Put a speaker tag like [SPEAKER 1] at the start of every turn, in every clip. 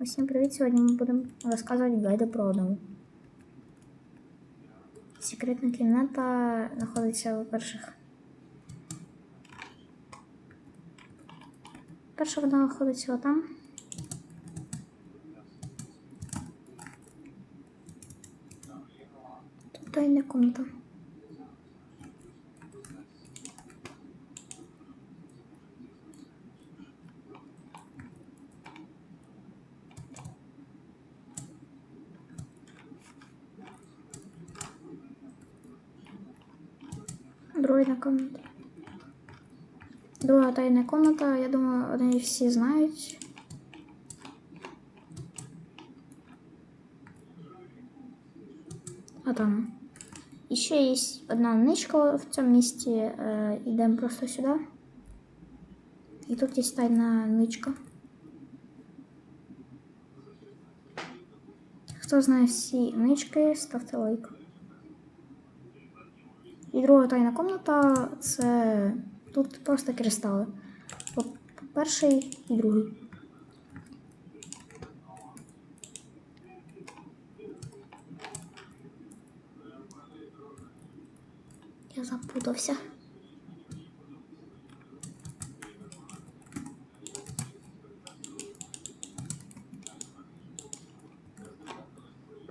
[SPEAKER 1] Усім привіт! Сьогодні ми будемо розказувати гайди про одного. Секретна кімната знаходиться у перших. Перша вона знаходиться отам. Тут тайна комната. Друга комната. Друга тайна комната, я думаю, вони всі знають. А там. І ще є одна ничка в цьому місці. Е, йдемо просто сюди. І тут є тайна ничка. Хто знає всі нички, ставте лайк. І друга тайна комната це тут просто кристали. Перший і другий. Я запутався.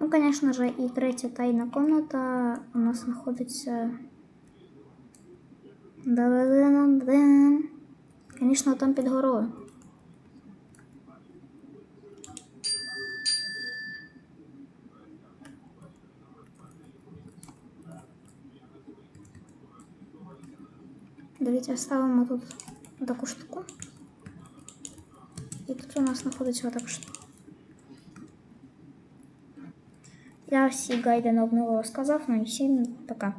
[SPEAKER 1] Ну, конечно же, и третья тайна комната у нас находится... Конечно, там під горою. Дивіться, ставимо тут таку штуку. І тут у нас знаходиться отака штука. Я всі гайди обнову розказав, ну і всім пока.